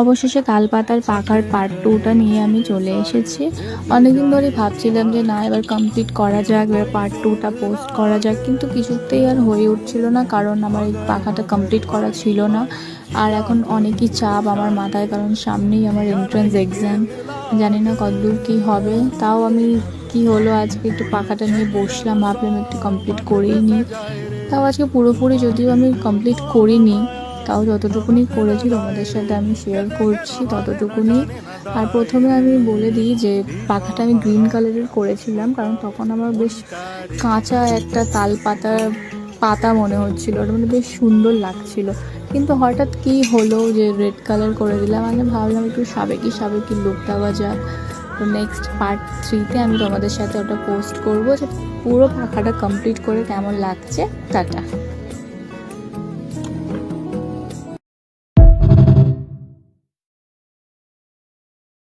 অবশেষে তালপাতার পাখার পার্ট টুটা নিয়ে আমি চলে এসেছি। অনেকদিন ধরে ভাবছিলাম যে না, এবার কমপ্লিট করা যাক, এবার পার্ট টুটা পোস্ট করা যাক, কিন্তু কিছুতেই আর হয়ে উঠছিল না, কারণ আমার এই পাখাটা কমপ্লিট করা ছিল না। আর এখন অনেকই চাপ আমার মাথায়, কারণ সামনেই আমার এন্ট্রান্স এক্সাম জানি না কতদূর কী হবে, তাও আমি কি হলো, আজকে একটু পাখাটা নিয়ে বসলাম, ভাবলাম একটু কমপ্লিট করেই নিই। তাও আজকে পুরোপুরি যদিও আমি কমপ্লিট করিনি তাও যতটুকুনি করেছি তোমাদের সাথে আমি শেয়ার করছি ততটুকুনি। আর প্রথমে আমি বলে দিই যে পাখাটা আমি গ্রিন কালারের করেছিলাম, কারণ তখন আমার বেশ কাঁচা একটা তাল পাতা পাতা মনে হচ্ছিল, ওটা মানে বেশ সুন্দর লাগছিল। কিন্তু হঠাৎ কি হলো যে রেড কালার করে দিলাম, আমি ভাবলাম একটু সাবেকি সাবেকি লুক দেওয়া যাক। তো নেক্সট পার্ট থ্রিতে আমি তোমাদের সাথে ওটা পোস্ট করব যে পুরো পাখাটা কমপ্লিট করে কেমন লাগছে, টাটা।